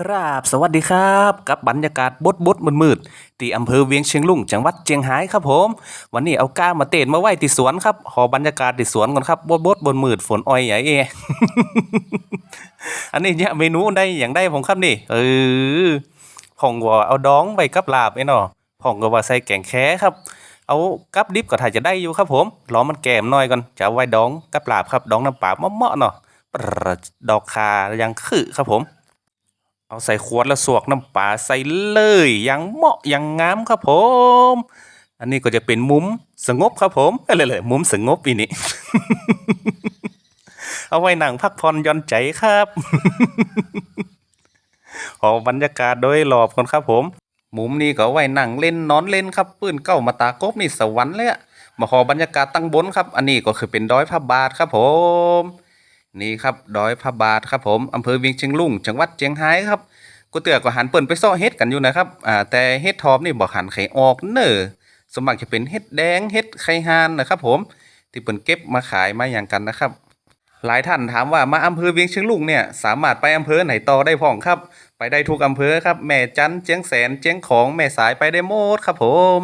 กราบสวัสดีครับ กับบรรยากาศบดบดมืดมืดที่อำเภอเวียงเชียงลุงจังหวัดเจียงไฮ้ครับผม วันนี้เอาก้ามาเตนมาไหวที่สวนครับขอบรรยากาศที่สวนก่อนครับบดบดบนมืดฝนอ้อยใหญ่เอ อันนี้เนี่ยเมนูได้อย่างได้ผมครับนี่ เออผ่องว่าเอาดองไว้กับลาบไอ้เนาะผ่องก็ว่าใส่แกงแค่ครับ เอากับดิบก็ถ้ายจะได้อยู่ครับผมรอมันแกมหน่อยก่อนจะเอาไว้ดองกับลาบครับดองน้ำปลาเมาะๆเนาะดดอกคายังคือครับผม เอาใส่ขวดแล้วสวกน้ำปลาใส่เลยอย่างเหมาะอย่างงามครับผม อันนี้ก็จะเป็นมุมสงบครับผมอะไรเลยมุมสงบอีนี่เอาไว้หนังพักผ่อนย่อนใจครับขอบรรยากาศโดยรอบคนครับผม มุมนี้ก็ไว้หนังเล่นนอนเล่นครับปืนเก้ามาตากบนี่สวรรค์เลยอะมาขอบรรยากาศตั้งบนครับ อันนี้ก็คือเป็นดอยพระบาทครับผม นี่ครับดอยพระบาทครับผมอำเภอเวียงเชียงลุงจังหวัดเชียงรายครับกูเตือก็หันเปิ่นไปซ่อเฮ็ดกันอยู่นะครับอ่าแต่เฮ็ดทอมนี่บ่หันไข่ออกเนอสวนมัครจะเป็นเฮ็ดแดงเฮ็ดไข่ฮานนะครับผมที่เปิ่นเก็บมาขายมาอย่างกันนะครับ หลายท่านถามว่ามาอำเภอเวียงเชียงลุงเนี่ยสามารถไปอำเภอไหนต่อได้พ้องครับ ไปได้ทุกอำเภอครับแม่จันเจียงแสนเจียงของแม่สายไปได้หมดครับผม